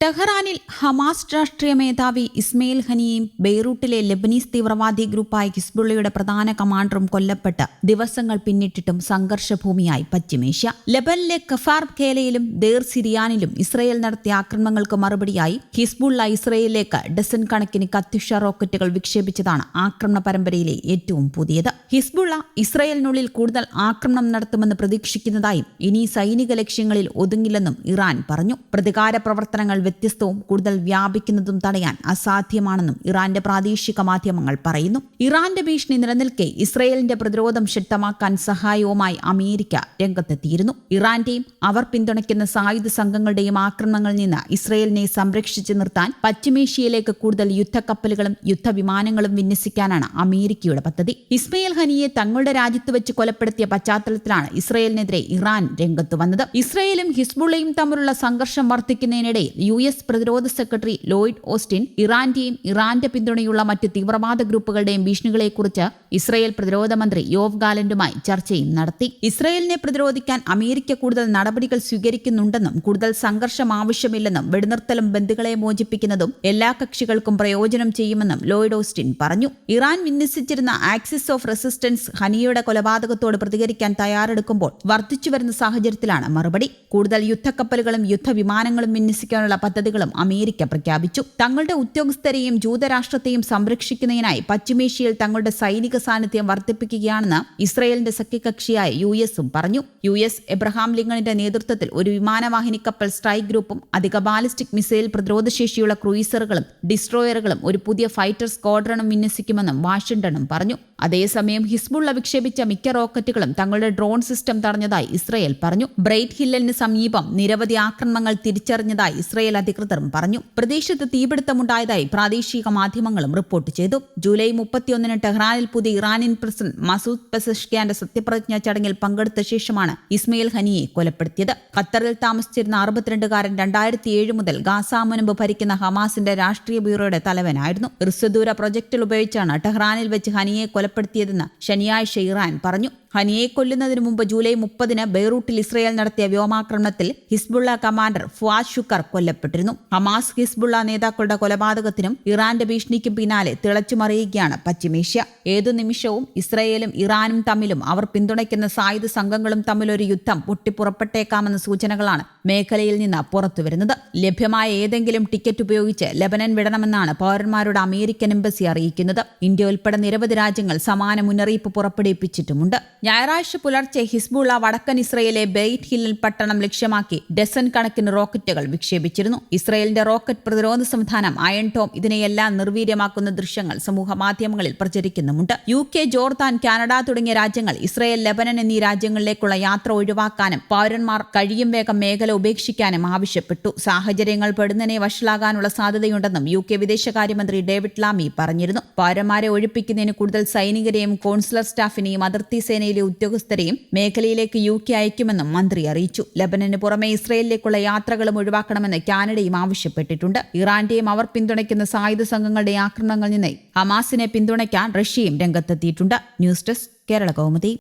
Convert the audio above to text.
ടെഹ്റാനിൽ Hamas രാഷ്ട്രീയ മേധാവി Ismail ഹനിയും ബെയ്റൂട്ടിലെ Lebanese തീവ്രവാദി ഗ്രൂപ്പായ ഹിസ്ബുള്ളയുടെ പ്രധാന കമാൻഡറും കൊല്ലപ്പെട്ട് ദിവസങ്ങൾ പിന്നിട്ടിട്ടും സംഘർഷഭൂമിയായി പശ്ചിമേഷ്യ. ലെബനിലെ കഫാർ ഖേലയിലും ദേർ സിരിയാനിലും ഇസ്രയേൽ നടത്തിയ ആക്രമണങ്ങൾക്ക് മറുപടിയായി ഹിസ്ബുള്ള ഇസ്രയേലിലേക്ക് ഡസൻ കണക്കിന് കത്യുഷ റോക്കറ്റുകൾ വിക്ഷേപിച്ചതാണ് ആക്രമണ പരമ്പരയിലെ ഏറ്റവും പുതിയത്. ഹിസ്ബുള്ള ഇസ്രയേലിനുള്ളിൽ കൂടുതൽ ആക്രമണം നടത്തുമെന്ന് പ്രതീക്ഷിക്കുന്നതായും ഇനി സൈനിക ലക്ഷ്യങ്ങളിൽ ഒതുങ്ങില്ലെന്നും ഇറാൻ പറഞ്ഞു. പ്രതികാര പ്രവർത്തനങ്ങൾ വ്യത്യസ്തവും കൂടുതൽ വ്യാപിക്കുന്നതും തടയാൻ അസാധ്യമാണെന്നും ഇറാന്റെ പ്രാദേശിക മാധ്യമങ്ങൾ പറയുന്നു. ഇറാന്റെ ഭീഷണി നിലനിൽക്കെ ഇസ്രയേലിന്റെ പ്രതിരോധം ശക്തമാക്കാൻ സഹായവുമായി അമേരിക്ക രംഗത്തെത്തിയിരുന്നു. ഇറാന്റെയും അവർ പിന്തുണയ്ക്കുന്ന സായുധ സംഘങ്ങളുടെയും ആക്രമണങ്ങളിൽ നിന്ന് ഇസ്രയേലിനെ സംരക്ഷിച്ചു നിർത്താൻ പശ്ചിമേഷ്യയിലേക്ക് കൂടുതൽ യുദ്ധക്കപ്പലുകളും യുദ്ധവിമാനങ്ങളും വിന്യസിക്കാനാണ് അമേരിക്കയുടെ പദ്ധതി. ഇസ്മയിൽ ഹനിയെ തങ്ങളുടെ രാജ്യത്ത് വെച്ച് കൊലപ്പെടുത്തിയ പശ്ചാത്തലത്തിലാണ് ഇസ്രയേലിനെതിരെ ഇറാൻ രംഗത്ത് വന്നത്. ഇസ്രയേലും ഹിസ്ബുള്ളയും തമ്മിലുള്ള സംഘർഷം വർദ്ധിക്കുന്നതിനിടയിൽ യു എസ് പ്രതിരോധ സെക്രട്ടറി ലോയിഡ് ഓസ്റ്റിൻ ഇറാന്റെയും ഇറാന്റെ പിന്തുണയുള്ള മറ്റ് തീവ്രവാദ ഗ്രൂപ്പുകളുടെയും ഭീഷണികളെക്കുറിച്ച് ഇസ്രയേൽ പ്രതിരോധ മന്ത്രി യോവ് ഗാലന്റുമായി ചർച്ചയും നടത്തി. ഇസ്രയേലിനെ പ്രതിരോധിക്കാൻ അമേരിക്ക കൂടുതൽ നടപടികൾ സ്വീകരിക്കുന്നുണ്ടെന്നും കൂടുതൽ സംഘർഷം ആവശ്യമില്ലെന്നും വെടിനിർത്തലും ബന്ധുക്കളെ മോചിപ്പിക്കുന്നതും എല്ലാ കക്ഷികൾക്കും പ്രയോജനം ചെയ്യുമെന്നും ലോയിഡ് ഓസ്റ്റിൻ പറഞ്ഞു. ഇറാൻ വിന്യസിച്ചിരുന്ന ആക്സിസ് ഓഫ് റെസിസ്റ്റൻസ് ഹനിയുടെ കൊലപാതകത്തോട് പ്രതികരിക്കാൻ തയ്യാറെടുക്കുമ്പോൾ വർദ്ധിച്ചുവരുന്ന സാഹചര്യത്തിലാണ് മറുപടി. കൂടുതൽ യുദ്ധക്കപ്പലുകളും യുദ്ധവിമാനങ്ങളും വിന്യസിക്കാനുള്ള പദ്ധതികളും അമേരിക്ക പ്രഖ്യാപിച്ചു. തങ്ങളുടെ ഉദ്യോഗസ്ഥരെയും ജൂതരാഷ്ട്രത്തെയും സംരക്ഷിക്കുന്നതിനായി പശ്ചിമേഷ്യയിൽ തങ്ങളുടെ സൈനിക സാന്നിധ്യം വർദ്ധിപ്പിക്കുകയാണെന്ന് ഇസ്രയേലിന്റെ സഖ്യകക്ഷിയായ യു എസും പറഞ്ഞു. യു എസ് എബ്രഹാം ലിങ്കണിന്റെ നേതൃത്വത്തിൽ ഒരു വിമാനവാഹിനി കപ്പൽ സ്ട്രൈക്ക് ഗ്രൂപ്പും അധിക ബാലിസ്റ്റിക് മിസൈൽ പ്രതിരോധശേഷിയുള്ള ക്രൂയിസറുകളും ഡിസ്ട്രോയറുകളും ഒരു പുതിയ ഫൈറ്റർ സ്ക്വാഡ്രണും വിന്യസിക്കുമെന്നും വാഷിംഗ്ടണും പറഞ്ഞു. അതേസമയം ഹിസ്ബുള്ള വിക്ഷേപിച്ച മിക്ക റോക്കറ്റുകളും തങ്ങളുടെ ഡ്രോൺ സിസ്റ്റം തടഞ്ഞതായി ഇസ്രയേൽ പറഞ്ഞു. ബ്രൈറ്റ് ഹില്ലലിന് സമീപം നിരവധി ആക്രമണങ്ങൾ തിരിച്ചറിഞ്ഞതായി ഇസ്രയേൽ അധികൃതരും പറഞ്ഞു. പ്രദേശത്ത് തീപിടുത്തമുണ്ടായതായി പ്രാദേശിക മാധ്യമങ്ങളും റിപ്പോർട്ട് ചെയ്തു. ജൂലൈ മുപ്പത്തിയൊന്നിന് ടെഹ്റാനിൽ പുതിയ ഇറാനിയൻ പ്രസിഡന്റ് മസൂദ് പെസഷ്കിയാന്റെ സത്യപ്രതിജ്ഞാ ചടങ്ങിൽ പങ്കെടുത്ത ശേഷമാണ് ഇസ്മയിൽ ഹനിയെ കൊലപ്പെടുത്തിയത്. ഖത്തറിൽ താമസിച്ചിരുന്ന അറുപത്തിരണ്ടുകാരൻ രണ്ടായിരത്തി ഏഴ് മുതൽ ഗാസാ മുൻപ് ഭരിക്കുന്ന ഹമാസിന്റെ രാഷ്ട്രീയ ബ്യൂറോയുടെ തലവനായിരുന്നു. ഹൃസ്വദൂര പ്രൊജക്ടിൽ ഉപയോഗിച്ചാണ് ടെഹ്റാനിൽ വെച്ച് ഹനിയെ കൊലപ്പെടുത്തിയതെന്ന് ശനിയാഴ്ച ഇറാൻ പറഞ്ഞു. ഹനിയെ കൊല്ലുന്നതിന് മുമ്പ് ജൂലൈ മുപ്പതിന് ബെയ്റൂട്ടിൽ ഇസ്രയേൽ നടത്തിയ വ്യോമാക്രമണത്തിൽ ഹിസ്ബുള്ള കമാൻഡർ ഫുവാസ് ഷുക്കർ കൊല്ലപ്പെട്ടിരുന്നു. ഹമാസ് ഹിസ്ബുള്ള നേതാക്കളുടെ കൊലപാതകത്തിനും ഇറാന്റെ ഭീഷണിക്കും പിന്നാലെ തിളച്ചുമറിയുകയാണ് പശ്ചിമേഷ്യ. ഏതു നിമിഷവും ഇസ്രയേലും ഇറാനും തമ്മിലും അവർ പിന്തുണയ്ക്കുന്ന സായുധ സംഘങ്ങളും തമ്മിലൊരു യുദ്ധം പൊട്ടിപ്പുറപ്പെട്ടേക്കാമെന്ന സൂചനകളാണ് മേഖലയിൽ നിന്ന് പുറത്തുവരുന്നത്. ലഭ്യമായ ഏതെങ്കിലും ടിക്കറ്റ് ഉപയോഗിച്ച് ലബനൻ വിടണമെന്നാണ് പൗരന്മാരുടെ അമേരിക്കൻ എംബസി അറിയിക്കുന്നത്. ഇന്ത്യ ഉൾപ്പെടെ നിരവധി രാജ്യങ്ങൾ സമാന മുന്നറിയിപ്പ് പുറപ്പെടുവിപ്പിച്ചിട്ടുമുണ്ട്. ഞായറാഴ്ച പുലർച്ചെ ഹിസ്ബുള്ള വടക്കൻ ഇസ്രയേലെ ബെയ്റ്റ് ഹില്ലിൽ പട്ടണം ലക്ഷ്യമാക്കി ഡസൻ കണക്കിന് റോക്കറ്റുകൾ വിക്ഷേപിച്ചിരുന്നു. ഇസ്രയേലിന്റെ റോക്കറ്റ് പ്രതിരോധ സംവിധാനം അയൺ ടോം ഇതിനെയെല്ലാം നിർവീര്യമാക്കുന്ന ദൃശ്യങ്ങൾ സമൂഹ മാധ്യമങ്ങളിൽ പ്രചരിക്കുന്നുമുണ്ട്. യു കെ ജോർദാൻ കാനഡ തുടങ്ങിയ രാജ്യങ്ങൾ ഇസ്രയേൽ ലെബനൻ എന്നീ രാജ്യങ്ങളിലേക്കുള്ള യാത്ര ഒഴിവാക്കാനും പൗരന്മാർ കഴിയും വേഗം മേഖല ഉപേക്ഷിക്കാനും ആവശ്യപ്പെട്ടു. സാഹചര്യങ്ങൾ പെടുന്നതിനെ വഷളാകാനുള്ള സാധ്യതയുണ്ടെന്നും യു കെ വിദേശകാര്യമന്ത്രി ഡേവിഡ് ലാമി പറഞ്ഞിരുന്നു. പൗരന്മാരെ ഒഴിപ്പിക്കുന്നതിന് കൂടുതൽ സൈനികരെയും കോൺസുലർ സ്റ്റാഫിനെയും അതിർത്തി സേനയിലെ ഉദ്യോഗസ്ഥരെയും മേഖലയിലേക്ക് യു കെ അയക്കുമെന്നും മന്ത്രി അറിയിച്ചു. ലബനന് പുറമെ ഇസ്രയേലിലേക്കുള്ള യാത്രകളും ഒഴിവാക്കണമെന്ന് കാനഡയും ആവശ്യപ്പെട്ടിട്ടുണ്ട്. ഇറാന്റെയും അവർ പിന്തുണയ്ക്കുന്ന സായുധ സംഘങ്ങളുടെ ആക്രമണങ്ങളിൽ നിന്ന് ഹമാസിനെ പിന്തുണയ്ക്കാൻ റഷ്യയും രംഗത്തെത്തിയിട്ടുണ്ട്. News desk Kerala Kaumudi.